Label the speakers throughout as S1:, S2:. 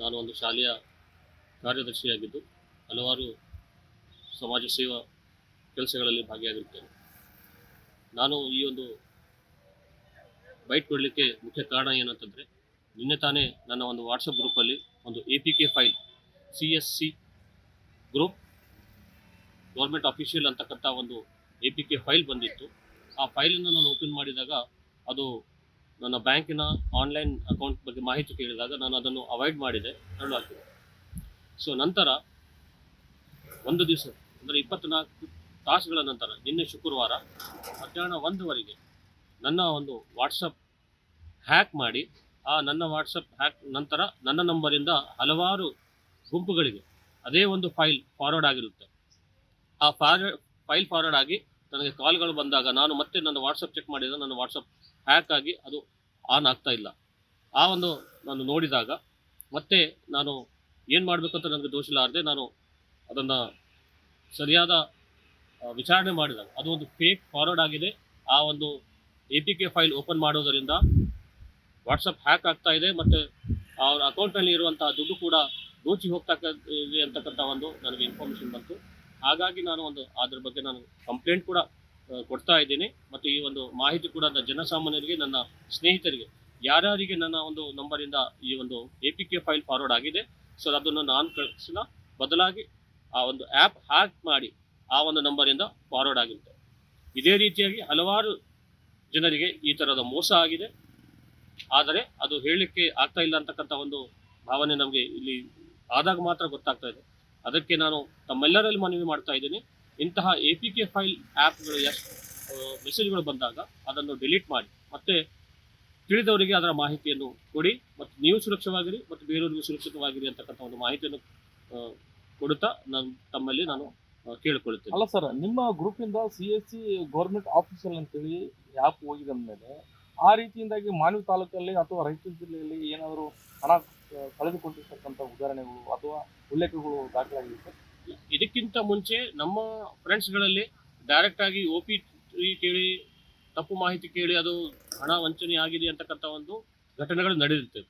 S1: ನಾನು ಒಂದು ಶಾಲೆಯ ಕಾರ್ಯದರ್ಶಿಯಾಗಿದ್ದು, ಹಲವಾರು ಸಮಾಜ ಸೇವಾ ಕೆಲಸಗಳಲ್ಲಿ ಭಾಗಿಯಾಗಿರುತ್ತೇನೆ. ನಾನು ಈ ಒಂದು ಬೈಟ್ ಕೊಡಲಿಕ್ಕೆ ಮುಖ್ಯ ಕಾರಣ ಏನಂತಂದರೆ, ನಿನ್ನೆ ತಾನೇ ನನ್ನ ಒಂದು ವಾಟ್ಸಪ್ ಗ್ರೂಪಲ್ಲಿ ಒಂದು A P K file C S C group government official ಅಂತಕ್ಕಂಥ ಒಂದು ಎ ಪಿ ಕೆ ಫೈಲ್ ಬಂದಿತ್ತು. ಆ ಫೈಲನ್ನು ನಾನು ಓಪನ್ ಮಾಡಿದಾಗ ಅದು ನನ್ನ ಬ್ಯಾಂಕಿನ ಆನ್ಲೈನ್ ಅಕೌಂಟ್ ಬಗ್ಗೆ ಮಾಹಿತಿ ಕೇಳಿದಾಗ ನಾನು ಅದನ್ನು ಅವಾಯ್ಡ್ ಮಾಡಿದೆ ತಳ್ಳು ಹಾಕಿದೆ ಸೊ ನಂತರ ಒಂದು ದಿವಸ, ಅಂದರೆ ಇಪ್ಪತ್ನಾಲ್ಕು ತಾಸುಗಳ ನಂತರ, ನಿನ್ನೆ ಶುಕ್ರವಾರ, ಮಧ್ಯಾಹ್ನ ಒಂದುವರೆಗೆ ನನ್ನ ಒಂದು ವಾಟ್ಸಪ್ ಹ್ಯಾಕ್ ಮಾಡಿ, ಆ ನನ್ನ ವಾಟ್ಸಪ್ ಹ್ಯಾಕ್ ನಂತರ ನನ್ನ ನಂಬರಿಂದ ಹಲವಾರು ಗುಂಪುಗಳಿಗೆ ಅದೇ ಒಂದು ಫೈಲ್ ಫಾರ್ವರ್ಡ್ ಆಗಿರುತ್ತೆ. ಆ ಫಾರ್ವರ್ಡ್, ಫೈಲ್ ಫಾರ್ವರ್ಡ್ ಆಗಿ ನನಗೆ ಕಾಲ್ಗಳು ಬಂದಾಗ ನಾನು ಮತ್ತೆ ನನ್ನ ವಾಟ್ಸಪ್ ಚೆಕ್ ಮಾಡಿದರೆ ನನ್ನ ವಾಟ್ಸಪ್ ಹ್ಯಾಕ್ ಆಗಿ ಅದು ಆನ್ ಆಗ್ತಾ ಇಲ್ಲ. ಆ ಒಂದು ನಾನು ನೋಡಿದಾಗ ಮತ್ತೆ ನಾನು ಏನು ಮಾಡಬೇಕಂತ ನನಗೆ ದೋಷಿಲಾರದೆ ನಾನು ಅದನ್ನು ಸರಿಯಾದ ವಿಚಾರಣೆ ಮಾಡಿದಾಗ ಅದು ಒಂದು ಫೇಕ್ ಫಾರ್ವರ್ಡ್ ಆಗಿದೆ. ಆ ಒಂದು A P K file open ಮಾಡೋದರಿಂದ ವಾಟ್ಸಪ್ ಹ್ಯಾಕ್ ಆಗ್ತಾ ಇದೆ ಮತ್ತು ಅವರ ಅಕೌಂಟ್ನಲ್ಲಿ ಇರುವಂತಹ ದುಡ್ಡು ಕೂಡ ದೋಚಿ ಹೋಗ್ತಾ ಇದೆ ಅಂತಕ್ಕಂಥ ಒಂದು ನನಗೆ ಇನ್ಫಾರ್ಮೇಷನ್ ಬಂತು. ಹಾಗಾಗಿ ನಾನು ಒಂದು, ಅದ್ರ ಬಗ್ಗೆ ನಾನು ಕಂಪ್ಲೇಂಟ್ ಕೂಡ ಕೊಡ್ತಾ ಇದ್ದೀನಿ. ಮತ್ತು ಈ ಒಂದು ಮಾಹಿತಿ ಕೂಡ ಜನಸಾಮಾನ್ಯರಿಗೆ, ನನ್ನ ಸ್ನೇಹಿತರಿಗೆ. ಯಾರ್ಯಾರಿಗೆ ನನ್ನ ಒಂದು ನಂಬರಿಂದ ಈ ಒಂದು A P K file forward ಆಗಿದೆ ಸೊ ಅದನ್ನು ನಾನು ಕಳಿಸಿಲ್ಲ. ಬದಲಾಗಿ ಆ ಒಂದು ಆ್ಯಪ್ ಹ್ಯಾಕ್ ಮಾಡಿ ಆ ಒಂದು ನಂಬರಿಂದ ಫಾರ್ವರ್ಡ್ ಆಗಿರುತ್ತೆ. ಇದೇ ರೀತಿಯಾಗಿ ಹಲವಾರು ಜನರಿಗೆ ಈ ಥರದ ಮೋಸ ಆಗಿದೆ. ಆದರೆ ಅದು ಹೇಳಲಿಕ್ಕೆ ಆಗ್ತಾ ಇಲ್ಲ ಅಂತಕ್ಕಂಥ ಒಂದು ಭಾವನೆ ನಮಗೆ ಇಲ್ಲಿ ಆದಾಗ ಮಾತ್ರ ಗೊತ್ತಾಗ್ತಾ ಇದೆ. ಅದಕ್ಕೆ ನಾನು ತಮ್ಮೆಲ್ಲರಲ್ಲಿ ಮನವಿ ಮಾಡ್ತಾ ಇದ್ದೀನಿ. ಇಂತಹ ಎ ಪಿ ಕೆ ಫೈಲ್ ಆ್ಯಪ್ಗಳು ಎಷ್ಟು ಮೆಸೇಜ್ಗಳು ಬಂದಾಗ ಅದನ್ನು ಡಿಲೀಟ್ ಮಾಡಿ. ಮತ್ತೆ ತಿಳಿದವರಿಗೆ ಅದರ ಮಾಹಿತಿಯನ್ನು ಕೊಡಿ ಮತ್ತು ನೀವು ಸುರಕ್ಷವಾಗಿರಿ ಮತ್ತು ಬೇರೆಯವರಿಗೂ ಸುರಕ್ಷಿತವಾಗಿರಿ ಅಂತಕ್ಕಂಥ ಒಂದು ಮಾಹಿತಿಯನ್ನು ಕೊಡುತ್ತಾ ನಾನು, ತಮ್ಮಲ್ಲಿ ನಾನು ಕೇಳಿಕೊಳ್ಳುತ್ತೇನೆ.
S2: ಅಲ್ಲ ಸರ್, ನಿಮ್ಮ ಗ್ರೂಪಿಂದ C S C government official ಅಂತೇಳಿ ಆ್ಯಪ್ ಹೋಗಿದ ಮೇಲೆ ಆ ರೀತಿಯಿಂದಾಗಿ ಮಾನವಿ ತಾಲೂಕಲ್ಲಿ ಅಥವಾ ರಾಯಚೂರು ಜಿಲ್ಲೆಯಲ್ಲಿ ಏನಾದರೂ ಹಣ ಕಳೆದುಕೊಂಡಿರ್ತಕ್ಕಂಥ ಉದಾಹರಣೆಗಳು ಅಥವಾ ಉಲ್ಲೇಖಗಳು ದಾಖಲಾಗಿರುತ್ತೆ.
S1: ಇದಕ್ಕಿಂತ ಮುಂಚೆ ನಮ್ಮ ಫ್ರೆಂಡ್ಸ್ಗಳಲ್ಲಿ ಡೈರೆಕ್ಟ್ ಆಗಿ ಒ ಪಿ ಕೇಳಿ, ತಪ್ಪು ಮಾಹಿತಿ ಕೇಳಿ, ಅದು ಹಣ ವಂಚನೆ ಆಗಿದೆ ಅಂತಕ್ಕಂಥ ಒಂದು ಘಟನೆಗಳು ನಡೆದಿರ್ತವೆ.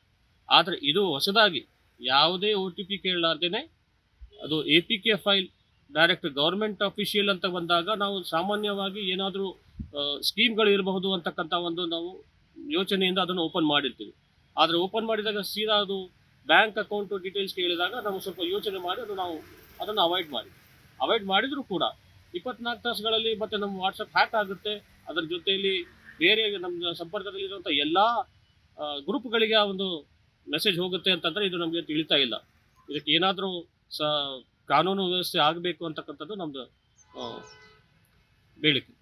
S1: ಆದರೆ ಇದು ಹೊಸದಾಗಿ ಯಾವುದೇ ಒ ಟಿ ಪಿ ಕೇಳಲಾರ್ದೇನೆ ಅದು A P K file direct government official ಅಂತ ಬಂದಾಗ ನಾವು ಸಾಮಾನ್ಯವಾಗಿ ಏನಾದರೂ ಸ್ಕೀಮ್ಗಳು ಇರಬಹುದು ಅಂತಕ್ಕಂಥ ಒಂದು ನಾವು ಯೋಚನೆಯಿಂದ ಅದನ್ನು ಓಪನ್ ಮಾಡಿರ್ತೀವಿ. ಆದರೆ ಓಪನ್ ಮಾಡಿದಾಗ ಸೀದಾ ಅದು ಬ್ಯಾಂಕ್ ಅಕೌಂಟ್ ಡೀಟೇಲ್ಸ್ ಕೇಳಿದಾಗ ನಾವು ಸ್ವಲ್ಪ ಯೋಚನೆ ಮಾಡಿ ಅದು ನಾವು ಅದನ್ನು ಅವಾಯ್ಡ್ ಮಾಡಿ. ಅವಾಯ್ಡ್ ಮಾಡಿದರೂ ಕೂಡ ಇಪ್ಪತ್ನಾಲ್ಕು ತಾಸುಗಳಲ್ಲಿ ಮತ್ತೆ ನಮ್ಮ ವಾಟ್ಸಪ್ ಹ್ಯಾಕ್ ಆಗುತ್ತೆ. ಅದರ ಜೊತೆಯಲ್ಲಿ ಬೇರೆ ನಮ್ಮ ಸಂಪರ್ಕದಲ್ಲಿರುವಂಥ ಎಲ್ಲ ಗ್ರೂಪ್ಗಳಿಗೆ ಆ ಒಂದು ಮೆಸೇಜ್ ಹೋಗುತ್ತೆ ಅಂತಂದರೆ ಇದು ನಮಗೆ ತಿಳಿತಾ ಇಲ್ಲ. ಇದಕ್ಕೆ ಏನಾದರೂ ಸ, ಕಾನೂನು ವ್ಯವಸ್ಥೆ ಆಗಬೇಕು ಅಂತಕ್ಕಂಥದ್ದು ನಮ್ಮದು ಬೇಡಿಕೆ.